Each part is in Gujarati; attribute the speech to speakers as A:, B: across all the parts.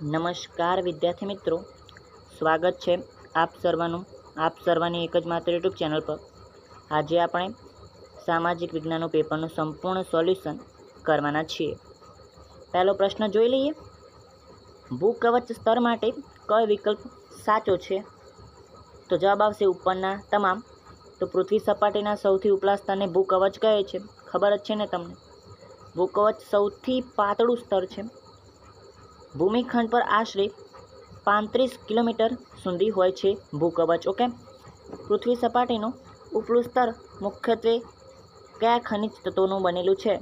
A: નમસ્કાર વિદ્યાર્થી મિત્રો. સ્વાગત છે આપ સર્વનું. આપ સર્વની એક જ માત્ર યુટ્યુબ ચેનલ પર. આજે આપણે સામાજિક વિજ્ઞાનનું પેપરનું સંપૂર્ણ સોલ્યુશન કરવાના છીએ. પહેલો પ્રશ્ન જોઈ લઈએ. ભૂકવચ સ્તર માટે કયો વિકલ્પ સાચો છે? તો જવાબ આવશે ઉપરના તમામ. તો પૃથ્વી સપાટીના સૌથી ઉપલા સ્તરને ભૂકવચ કહે છે. ખબર જ છે ને તમને? ભૂકવચ સૌથી પાતળું સ્તર છે. ભૂમિખંડ પર આશરે પાંત્રીસ કિલોમીટર સુધી હોય છે ભૂકવચ ઓકે? પૃથ્વી સપાટીનું ઉપલું સ્તર મુખ્યત્વે કયા ખનિજ તત્વોનું બનેલું છે?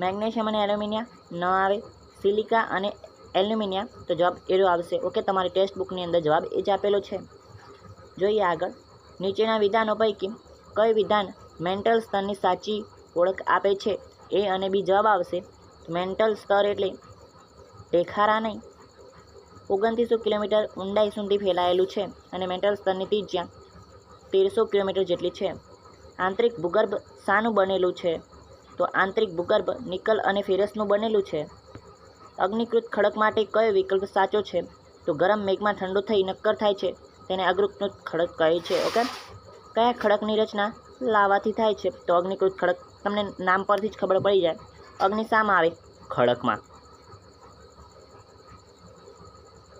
A: મેગ્નેશિયમ અને એલ્યુમિનિયા ન આવે, સિલિકા અને એલ્યુમિનિયા તો જવાબ એરો આવશે, ઓકે? તમારી ટેક્સ્ટ બુકની અંદર જવાબ એ જ આપેલો છે. જોઈએ આગળ. નીચેના વિધાનો પૈકી કઈ વિધાન મેન્ટલ સ્તરની સાચી ઓળખ આપે છે? એ અને બી જવાબ આવશે મેન્ટલ સ્તર એટલે દેખારા નહીં. ઓગણત્રીસો કિલોમીટર ઊંડાઈ સુધી ફેલાયેલું છે અને મેન્ટલ સ્તરની ત્રિજ્યા તેરસો કિલોમીટર જેટલી છે. આંતરિક ભૂગર્ભ શાનું બનેલું છે. તો આંતરિક ભૂગર્ભ નિકલ અને ફેરસનું બનેલું છે. અગ્નિકૃત ખડક માટે કયો વિકલ્પ સાચો છે? તો ગરમ મેઘમાં ઠંડુ થઈ નક્કર થાય છે, તેને અગ્નિકૃત ખડક કહે છે, ઓકે? કયા ખડકની રચના લાવાથી થાય છે? તો અગ્નિકૃત ખડક, તમને નામ પરથી જ ખબર પડી જાય. અગ્નિ શામાં આવે ખડકમાં.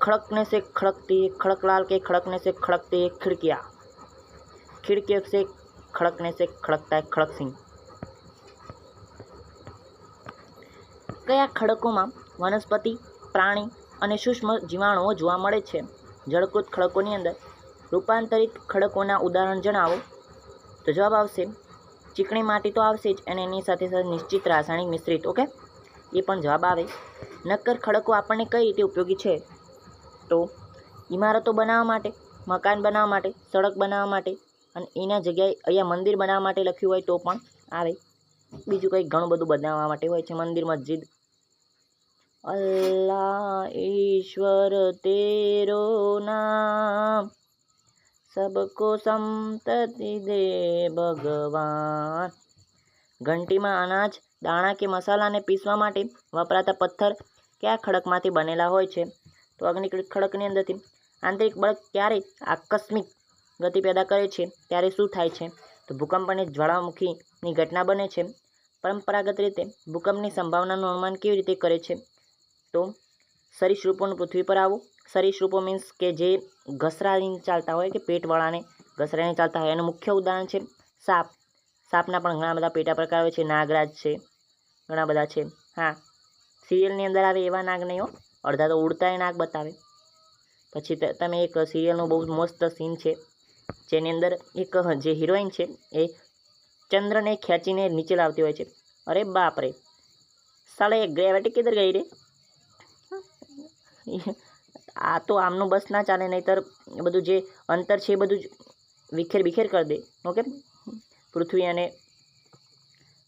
A: खड़कने से खड़कती है खड़कलाल के खड़कने से खड़कती है खिड़कियाँ खिड़कियों से खड़कने से खड़कता है खड़क सिंह કયા ખડકોમાં વનસ્પતિ પ્રાણી અને સૂક્ષ્મ જીવાણુઓ જોવા મળે છે જળકૃત ખડકોની અંદર રૂપાંતરિત ખડકોના ઉદાહરણ જણાવો તો જવાબ આવશે ચીકણી માટી તો આવશે જ અને એની સાથે સાથે નિશ્ચિત રાસાયણિક મિશ્રિત ઓકે એ પણ જવાબ આવે નક્કર ખડકો આપણને કઈ રીતે ઉપયોગી છે તો ઇમારતો બનાવવા માટે, મકાન બનાવવા માટે, સડક બનાવવા માટે અને એના જગ્યાએ અહીંયા મંદિર બનાવવા માટે લખ્યું હોય તો પણ આવે. બીજું કંઈ ઘણું બધું બનાવવા માટે હોય છે મંદિર, મસ્જિદ. અલ્લાહ ઈશ્વર તેરો નામ. સબકો સંતતિ દે ભગવાન. ઘંટીમાં અનાજ, દાણા કે મસાલાને પીસવા માટે વપરાતા પથ્થર કયા ખડકમાંથી બનેલા હોય છે? તો અગ્નિ ખડકની અંદરથી આંતરિક બળ ક્યારે આકસ્મિક ગતિ પેદા કરે છે, ત્યારે શું થાય છે? તો ભૂકંપ અને જ્વાળામુખીની ઘટના બને છે. પરંપરાગત રીતે ભૂકંપની સંભાવનાનું અનુમાન કેવી રીતે કરે છે? તો સરીસૃપોનું પૃથ્વી પર આવું. સરીસૃપો મીન્સ કે જે ઘસરાઈને ચાલતા હોય કે પેટવાળાને ઘસરાઈને ચાલતા હોય. એનું મુખ્ય ઉદાહરણ છે સાપ. સાપના પણ ઘણા બધા પેટા પ્રકાર છે. નાગરાજ છે, ઘણા બધા છે. હા, સિરિયલની અંદર આવે એવા નાગ નહીં હો. અડધા તો ઉડતાય નાક બતાવે. પછી તમે એક સિરિયલનું બહુ મસ્ત સીન છે, જેની અંદર એક જે હિરોઈન છે, એ ચંદ્રને ખેંચીને નીચે લાવતી હોય છે. અરે બાપ રે સાલે ગ્રેવિટી કિધર ગઈ રે? આ તો આમનું બસ ના ચાલે, નહીતર બધું જે અંતર છે એ બધું જ વિખેર વિખેર કરી દે. ઓકે? પૃથ્વી અને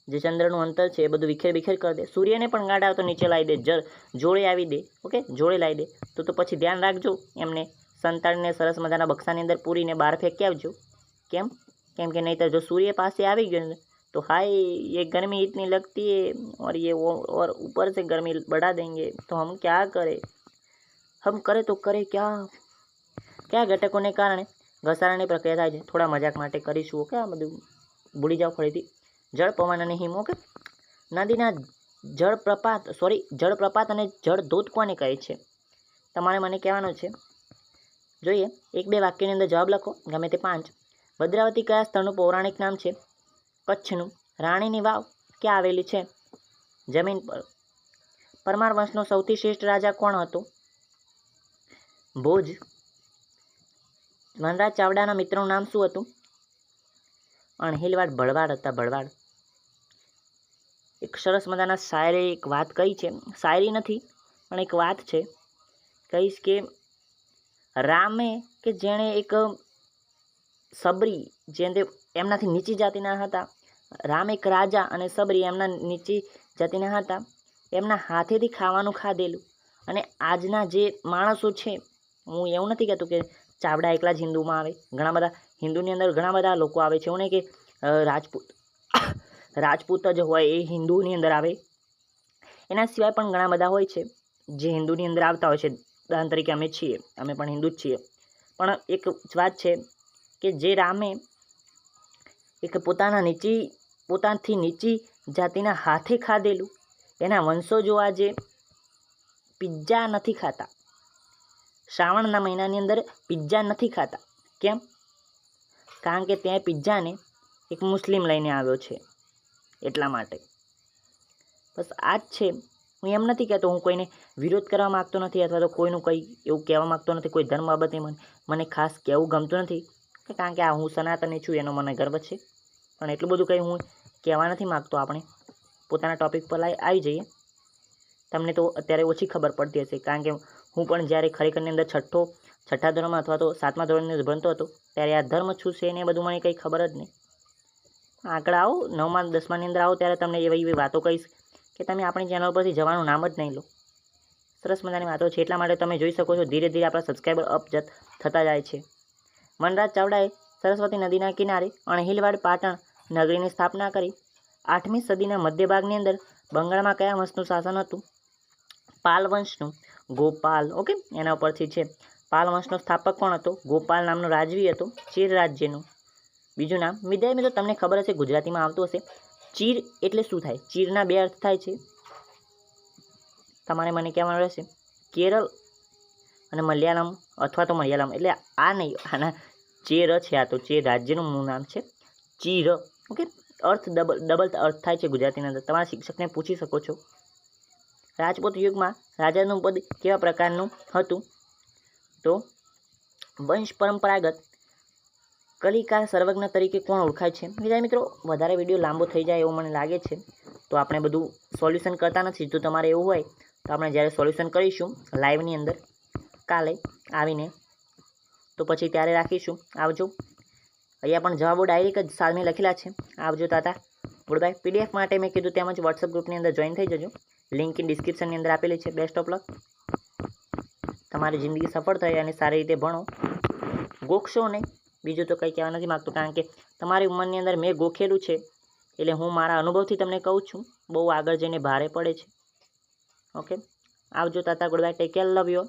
A: જે ચંદ્રનું અંતર છે એ બધું વિખેર વિખેર કરી દે સૂર્યને પણ ગાંડા તો નીચે લાવી દે જળ જોડે આવી દે ઓકે જોડે લાવી દે તો તો પછી ધ્યાન રાખજો એમને સંતાડીને સરસ મજાના બક્સાની અંદર પૂરીને બહાર ફેંકી આવજો કેમ કેમ કે નહીંતર જો સૂર્ય પાસે આવી ગયો ને તો હાય ये गर्मी इतनी लगती है और ये वो और ऊपर से गर्मी बढ़ा देंगे तो हम क्या करें हम करे તો કરે ક્યાં કયા ઘટકોને કારણે ઘસારાની પ્રક્રિયા થાય છે થોડા મજાક માટે કરીશું ઓકે આ બધું ભૂલી જાઓ ફરીથી જળ પવન અને હિમ ઓકે નદીના જળપ્રપાત સોરી જળપ્રપાત અને જળધોધ કોને કહે છે? તમારે મને કહેવાનું છે. જોઈએ, એક બે વાક્યની અંદર જવાબ લખો, ગમે તે પાંચ. ભદ્રાવતી કયા સ્થળનું પૌરાણિક નામ છે? કચ્છનું. રાણીની વાવ ક્યાં આવેલી છે? જમીન પર. પરમાર વંશનો સૌથી શ્રેષ્ઠ રાજા કોણ હતો? ભોજ. વનરાજ ચાવડાના મિત્રનું નામ શું હતું? અણહિલવાડ, ભળવાડ હતા, ભળવાડ. એક સરસ મજાના શાયરે એક વાત કહી છે. શાયરી નથી, પણ એક વાત છે. કહીશ કે રામે કે જેણે એક સબરી જેને એમનાથી નીચી જાતિના હતા, રામ એક રાજા અને સબરી એમના નીચી જાતિના હતા, એમના હાથેથી ખાવાનું ખાધેલું. અને આજના જે માણસો છે, હું એવું નથી કહેતો કે ચાવડા એકલા જ હિન્દુમાં આવે. ઘણા બધા હિન્દુની અંદર ઘણા બધા લોકો આવે છે. એવું નહીં કે રાજપૂત રાજપૂત જ હોય એ હિન્દુની અંદર આવે. એના સિવાય પણ ઘણા બધા હોય છે. જે હિન્દુની અંદર આવતા હોય છે. ઉદાહરણ તરીકે અમે છીએ. અમે પણ હિન્દુ જ છીએ. પણ એક વાત છે કે જે રામે એક પોતાના નીચી, પોતાથી નીચી જાતિના હાથે ખાધેલું, એના વંશજો આજે પિઝા નથી ખાતા. શ્રાવણના મહિનાની અંદર પિઝા નથી ખાતા. કેમ? કારણ કે ત્યાં પિઝાને એક મુસ્લિમ લઈને આવ્યો છે. એટલા માટે. બસ આ જ છે. હું એમ નથી કહેતો હું કોઈને વિરોધ કરવા માગતો નથી અથવા તો કોઈનું કંઈ એવું કહેવા માગતો નથી, કોઈ ધર્મ બાબતે મને મને ખાસ કહેવું ગમતું નથી. કારણ કે આ હું સનાતની છું, એનો મને ગર્વ છે. પણ એટલું બધું કંઈ હું કહેવા નથી માગતો આપણે. પોતાના ટૉપિક પર આવી જઈએ. તમને તો અત્યારે ઓછી ખબર પડતી હશે. કારણ કે હું પણ જ્યારે ખરેખરની અંદર છઠ્ઠો, છઠ્ઠા ધોરણમાં અથવા તો સાતમા ધોરણની અંદર ભણતો હતો, ત્યારે આ ધર્મ શું છે એને બધું મને કંઈ ખબર જ નહીં. આગળ આવો, નવમા દસમાની અંદર આવો ત્યારે તમને એવી એવી વાતો કહીશ કે તમે આપણી ચેનલ પરથી જવાનું નામ જ નહીં લો. સરસ મજાની વાતો છે, એટલા માટે તમે જોઈ શકો છો ધીરે ધીરે આપણા સબસ્ક્રાઈબર અપ થતા જાય છે. વનરાજ ચાવડાએ સરસ્વતી નદીના કિનારે અણહિલવાડ પાટણ નગરીની સ્થાપના કરી. આઠમી સદીના મધ્યભાગની અંદર બંગાળમાં કયા વંશનું શાસન હતું? પાલ વંશનું. ગોપાલ ઓકે એના ઉપરથી છે. પાલ વંશનો સ્થાપક કોણ હતો? ગોપાલ નામનો રાજવી હતો, ચીર રાજ્યનું. બીજું નામ વિદ્યાર્થી મિત્રો, તમને ખબર હશે, ગુજરાતીમાં આવતું હશે. ચીર એટલે શું થાય? ચીરના બે અર્થ થાય છે. તમારે મને કહેવાનું રહેશે, કેરળ અને મલયાલમ અથવા તો મલયાલમ, એટલે આ નહીં, આના ચેર છે, આ તો ચેર, રાજ્યનું મૂળ નામ છે. ચીર, ઓકે? અર્થ ડબલ ડબલ અર્થ થાય છે ગુજરાતીની અંદર. તમારા શિક્ષકને પૂછી શકો છો. રાજપૂત યુગમાં રાજાનું પદ કેવા પ્રકારનું હતું? તો વંશ પરંપરાગત કલિકાર સર્વજ્ઞ તરીકે કોણ ઓળખાય છે? બીજા મિત્રો, વધારે વીડિયો લાંબો થઈ જાય એવું મને લાગે છે. તો આપણે બધું સોલ્યુશન કરતા નથી. જો તમારે એવું હોય, તો આપણે જ્યારે સોલ્યુશન કરીશું લાઈવની અંદર, કાલે આવીને, તો પછી ત્યારે રાખીશું. આવજો. અહીંયા પણ જવાબો ડાયરેક્ટ જ સામે લખેલા છે. આવજો તાતા. ગુડ પીડીએફ માટે મેં કીધું તેમજ વોટ્સઅપ ગ્રુપની અંદર જોઈન થઈ જજો. લિંક ઇન ડિસ્ક્રિપ્શનની અંદર આપેલી છે. બેસ્ટ ઓફ લક તમારી જિંદગી સફળ થઈ અને સારી રીતે ભણો. ગોખશો નહીં બીજું તો કંઈ કહેવા નથી માગતું કારણ કે તમારી ઉંમરની અંદર મેં ગોખેલું છે એટલે હું મારા અનુભવથી તમને કહું છું, બહુ આગળ જઈને ભારે પડે છે. ઓકે? આવજો, tata goodbye take care love you